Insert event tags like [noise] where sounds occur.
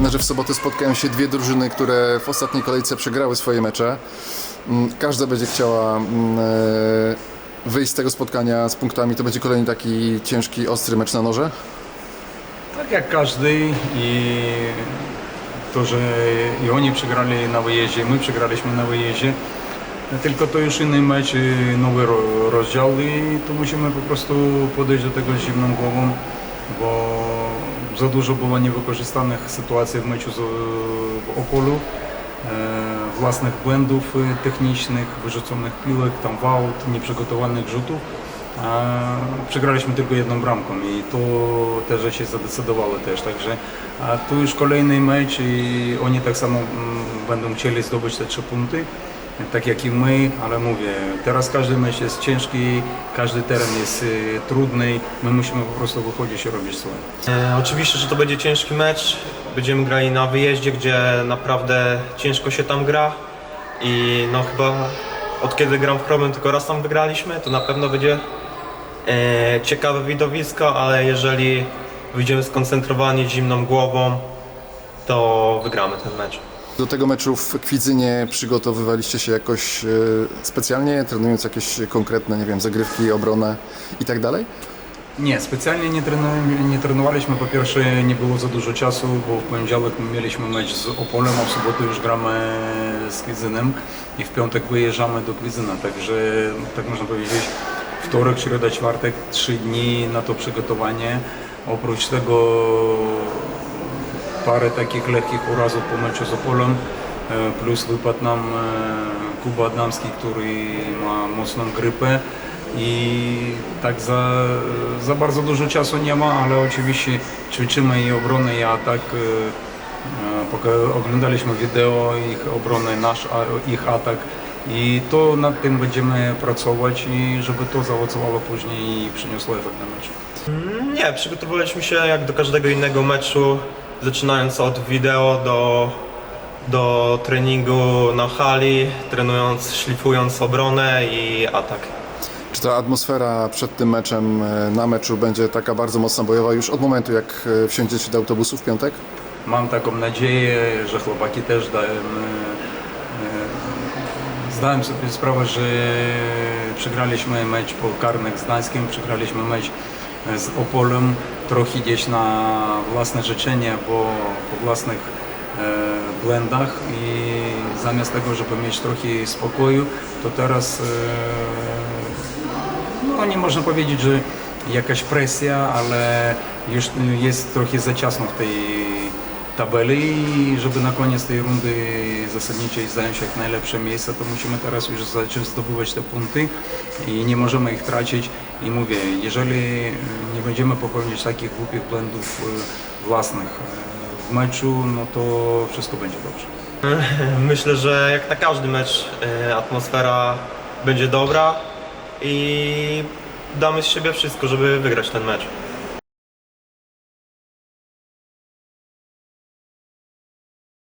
że w sobotę spotkają się dwie drużyny, które w ostatniej kolejce przegrały swoje mecze. Mm, Każda będzie chciała mm, e, wyjść z tego spotkania z punktami. To będzie kolejny taki ciężki, ostry mecz na noże. Tak jak każdy i to, że i oni przegrali na wyjeździe, my przegraliśmy na wyjeździe. Tylko to już inny mecz, i nowy ro- rozdział i tu musimy po prostu podejść do tego z zimną głową, bo za dużo było niewykorzystanych sytuacji w meczu z, w Opolu, e, własnych błędów e, technicznych, wyrzuconych piłek, tam w aut, nieprzygotowanych rzutów. Przegraliśmy tylko jedną bramką i to te rzeczy zadecydowały też, także tu już kolejny mecz i oni tak samo mm, będą chcieli zdobyć te trzy punkty, tak jak i my, ale mówię, teraz każdy mecz jest ciężki, każdy teren jest y, trudny, my musimy po prostu wychodzić i robić swoje. E, oczywiście, że to będzie ciężki mecz. Będziemy grali na wyjeździe, gdzie naprawdę ciężko się tam gra. I no chyba od kiedy gram w Chromem tylko raz tam wygraliśmy, to na pewno będzie e, ciekawe widowisko, ale jeżeli wyjdziemy skoncentrowani, zimną głową, to wygramy ten mecz. Do tego meczu w Kwidzynie przygotowywaliście się jakoś e, specjalnie, trenując jakieś konkretne, nie wiem, zagrywki, obronę i tak dalej? Nie, specjalnie nie, nie trenowaliśmy. Po pierwsze nie było za dużo czasu, bo w poniedziałek mieliśmy mecz z Opolem, a w sobotę już gramy z Kwidzynem i w piątek wyjeżdżamy do Kwidzyna. Także tak można powiedzieć wtorek, środa, czwartek, trzy dni na to przygotowanie. Oprócz tego parę takich lekkich urazów po meczu z Opolem, plus wypadł nam e, Kuba Adamski, który ma mocną grypę i tak za, za bardzo dużo czasu nie ma, ale oczywiście ćwiczymy i obronę i atak. e, e, Oglądaliśmy wideo ich obrony, nasz, ich atak i to nad tym będziemy pracować i żeby to zaowocowało później i przyniosło efekt na mecz. Nie, przygotowaliśmy się jak do każdego innego meczu, zaczynając od wideo do, do treningu na hali, trenując, szlifując obronę i atak. Czy ta atmosfera przed tym meczem, e, na meczu będzie taka bardzo mocno bojowa już od momentu, jak e, wsiądziecie do autobusu w piątek? Mam taką nadzieję, że chłopaki też dają, e, zdałem sobie sprawę, że przegraliśmy mecz po karnych z Gdańskiem, przegraliśmy mecz z Opolem, trochę gdzieś na własne życzenie, bo po własnych e, błędach i zamiast tego, żeby mieć trochę spokoju, to teraz e, no nie można powiedzieć, że jakaś presja, ale już jest trochę za ciasno w tej tabeli i żeby na koniec tej rundy zasadniczej zająć jak najlepsze miejsce, to musimy teraz już zacząć zdobywać te punkty i nie możemy ich tracić i mówię, jeżeli nie będziemy popełniać takich głupich błędów e, własnych e, w meczu, no to wszystko będzie dobrze. [laughs] Myślę, że jak na każdy mecz e, atmosfera będzie dobra i damy z siebie wszystko, żeby wygrać ten mecz.